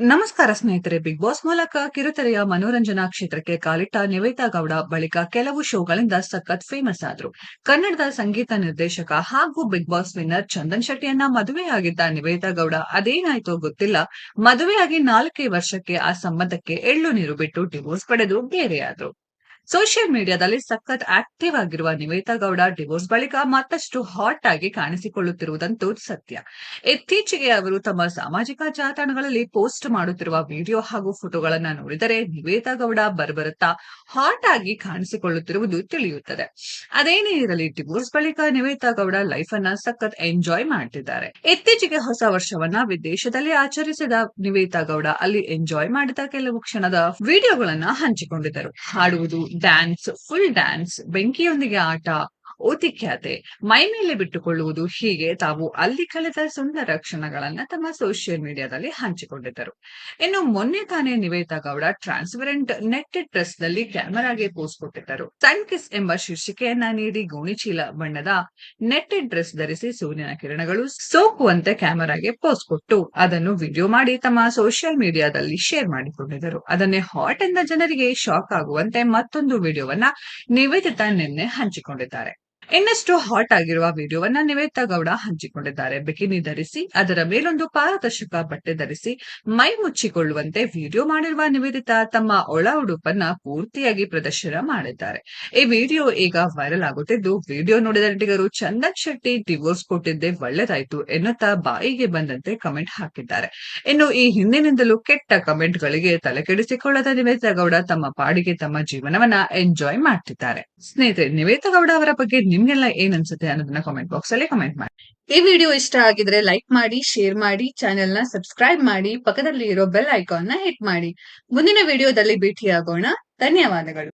ನಮಸ್ಕಾರ ಸ್ನೇಹಿತರೆ big boss ಮೂಲಕ ಕಿರುತೆರೆಯ ಮನೋರಂಜನಾ ಕ್ಷೇತ್ರಕ್ಕೆ ಕಾಲಿಟ್ಟ ನಿವೇತಾ ಗೌಡ ಬಳಿಕ ಕೆಲವು ಶೋಗಳಿಂದ ಸಖತ್ ಫೇಮಸ್ ಆದ್ರು. ಕನ್ನಡದ ಸಂಗೀತ ನಿರ್ದೇಶಕ ಹಾಗೂ ಬಿಗ್ ಬಾಸ್ ವಿನ್ನರ್ ಚಂದನ್ ಶೆಟ್ಟಿಯನ್ನ ಮದುವೆಯಾಗಿದ್ದ ನಿವೇತಾ ಗೌಡ ಅದೇನಾಯ್ತೋ ಗೊತ್ತಿಲ್ಲ. ಮದುವೆಯಾಗಿ ನಾಲ್ಕೇ ವರ್ಷಕ್ಕೆ ಆ ಸಂಬಂಧಕ್ಕೆ ಎಳ್ಳು ನೀರು ಬಿಟ್ಟು ಡಿವೋರ್ಸ್ ಪಡೆದು ಬೇರೆಯಾದ್ರು. ಸೋಷಿಯಲ್ ಮೀಡಿಯಾದಲ್ಲಿ ಸಖತ್ ಆಕ್ಟಿವ್ ಆಗಿರುವ ನಿವೇತಾ ಗೌಡ ಡಿವೋರ್ಸ್ ಬಳಿಕ ಮತ್ತಷ್ಟು ಹಾಟ್ ಆಗಿ ಕಾಣಿಸಿಕೊಳ್ಳುತ್ತಿರುವುದಂತೂ ಸತ್ಯ. ಇತ್ತೀಚೆಗೆ ಅವರು ತಮ್ಮ ಸಾಮಾಜಿಕ ಜಾಲತಾಣಗಳಲ್ಲಿ ಪೋಸ್ಟ್ ಮಾಡುತ್ತಿರುವ ವಿಡಿಯೋ ಹಾಗೂ ಫೋಟೋಗಳನ್ನ ನೋಡಿದರೆ ನಿವೇತಾ ಗೌಡ ಬರಬರುತ್ತಾ ಹಾಟ್ ಆಗಿ ಕಾಣಿಸಿಕೊಳ್ಳುತ್ತಿರುವುದು ತಿಳಿಯುತ್ತದೆ. ಅದೇನೇ ಇರಲಿ ಡಿವೋರ್ಸ್ ಬಳಿಕ ನಿವೇತಾ ಗೌಡ ಲೈಫ್ ಅನ್ನ ಸಖತ್ ಎಂಜಾಯ್ ಮಾಡ್ತಿದ್ದಾರೆ. ಇತ್ತೀಚೆಗೆ ಹೊಸ ವರ್ಷವನ್ನ ವಿದೇಶದಲ್ಲಿ ಆಚರಿಸಿದ ನಿವೇತಾ ಗೌಡ ಅಲ್ಲಿ ಎಂಜಾಯ್ ಮಾಡಿದ ಕೆಲವು ಕ್ಷಣದ ವಿಡಿಯೋಗಳನ್ನ ಹಂಚಿಕೊಂಡಿದ್ದರು. ಹಾಡುವುದು ಡ್ಯಾನ್ಸ್ ಫುಲ್ ಡ್ಯಾನ್ಸ್ ಬೆಂಕಿಯೊಂದಿಗೆ ಆಟ ಓತಿಖ್ಯಾತೆ ಮೈ ಮೇಲೆ ಬಿಟ್ಟುಕೊಳ್ಳುವುದು ಹೀಗೆ ತಾವು ಅಲ್ಲಿ ಕಳೆದ ಸುಂದರ ಕ್ಷಣಗಳನ್ನ ತಮ್ಮ ಸೋಷಿಯಲ್ ಮೀಡಿಯಾದಲ್ಲಿ ಹಂಚಿಕೊಂಡಿದ್ದರು. ಇನ್ನು ಮೊನ್ನೆ ತಾನೇ ನಿವೇತಾ ಗೌಡ ಟ್ರಾನ್ಸ್ಪರೆಂಟ್ ನೆಟ್ಟೆಡ್ ಡ್ರೆಸ್ನಲ್ಲಿ ಕ್ಯಾಮೆರಾಗೆ ಪೋಸ್ ಕೊಟ್ಟಿದ್ದರು. ಸನ್ ಕಿಸ್ ಎಂಬ ಶೀರ್ಷಿಕೆಯನ್ನ ನೀಡಿ ಗೋಣಿಚೀಲ ಬಣ್ಣದ ನೆಟ್ಟೆಡ್ ಡ್ರೆಸ್ ಧರಿಸಿ ಸೂರ್ಯನ ಕಿರಣಗಳು ಸೋಕುವಂತೆ ಕ್ಯಾಮೆರಾಗೆ ಪೋಸ್ ಕೊಟ್ಟು ಅದನ್ನು ವಿಡಿಯೋ ಮಾಡಿ ತಮ್ಮ ಸೋಷಿಯಲ್ ಮೀಡಿಯಾದಲ್ಲಿ ಶೇರ್ ಮಾಡಿಕೊಂಡಿದ್ದರು. ಅದನ್ನೇ ಹಾಟ್ ಎಂದ ಜನರಿಗೆ ಶಾಕ್ ಆಗುವಂತೆ ಮತ್ತೊಂದು ವಿಡಿಯೋವನ್ನ ನಿವೇದಿತಾ ನಿನ್ನೆ ಹಂಚಿಕೊಂಡಿದ್ದಾರೆ. ಇನ್ನಷ್ಟು ಹಾಟ್ ಆಗಿರುವ ವಿಡಿಯೋವನ್ನ ನಿವೇತಾ ಗೌಡ ಹಂಚಿಕೊಂಡಿದ್ದಾರೆ. ಬಿಕಿನಿ ಧರಿಸಿ, ಅದರ ಮೇಲೊಂದು ಪಾರದರ್ಶಕ ಬಟ್ಟೆ ಧರಿಸಿ, ಮೈ ಮುಚ್ಚಿಕೊಳ್ಳುವಂತೆ ವಿಡಿಯೋ ಮಾಡಿರುವ ನಿವೇದಿತಾ ತಮ್ಮ ಒಳ ಉಡುಪನ್ನ ಪೂರ್ತಿಯಾಗಿ ಪ್ರದರ್ಶನ ಮಾಡಿದ್ದಾರೆ. ಈ ವಿಡಿಯೋ ಈಗ ವೈರಲ್ ಆಗುತ್ತಿದ್ದು ವಿಡಿಯೋ ನೋಡಿದ ನಟಿಗರು ಚಂದನ್ ಶೆಟ್ಟಿ ಡಿವೋರ್ಸ್ ಕೊಟ್ಟಿದ್ದೆ ಒಳ್ಳೆದಾಯ್ತು ಎನ್ನುತ್ತಾ ಬಾಯಿಗೆ ಬಂದಂತೆ ಕಮೆಂಟ್ ಹಾಕಿದ್ದಾರೆ. ಇನ್ನು ಈ ಹಿಂದಿನಿಂದಲೂ ಕೆಟ್ಟ ಕಮೆಂಟ್ ಗಳಿಗೆ ತಲೆಕೆಡಿಸಿಕೊಳ್ಳದ ನಿವೇತಾ ಗೌಡ ತಮ್ಮ ಪಾಡಿಗೆ ತಮ್ಮ ಜೀವನವನ್ನ ಎಂಜಾಯ್ ಮಾಡ್ತಿದ್ದಾರೆ. ಸ್ನೇಹಿತರೆ ನಿವೇತಾ ಗೌಡ ಅವರ ಬಗ್ಗೆ ನಿಮ್ಗೆಲ್ಲ ಏನ್ ಅನ್ಸುತ್ತೆ ಅನ್ನೋದನ್ನ ಕಾಮೆಂಟ್ ಬಾಕ್ಸ್ ಅಲ್ಲಿ ಕಮೆಂಟ್ ಮಾಡಿ. ಈ ವಿಡಿಯೋ ಇಷ್ಟ ಆಗಿದ್ರೆ ಲೈಕ್ ಮಾಡಿ ಶೇರ್ ಮಾಡಿ ಚಾನೆಲ್ನ ಸಬ್ಸ್ಕ್ರೈಬ್ ಮಾಡಿ ಪಕ್ಕದಲ್ಲಿ ಇರೋ ಬೆಲ್ ಐಕಾನ್ನ ಹಿಟ್ ಮಾಡಿ. ಮುಂದಿನ ವಿಡಿಯೋದಲ್ಲಿ ಭೇಟಿಯಾಗೋಣ. ಧನ್ಯವಾದಗಳು.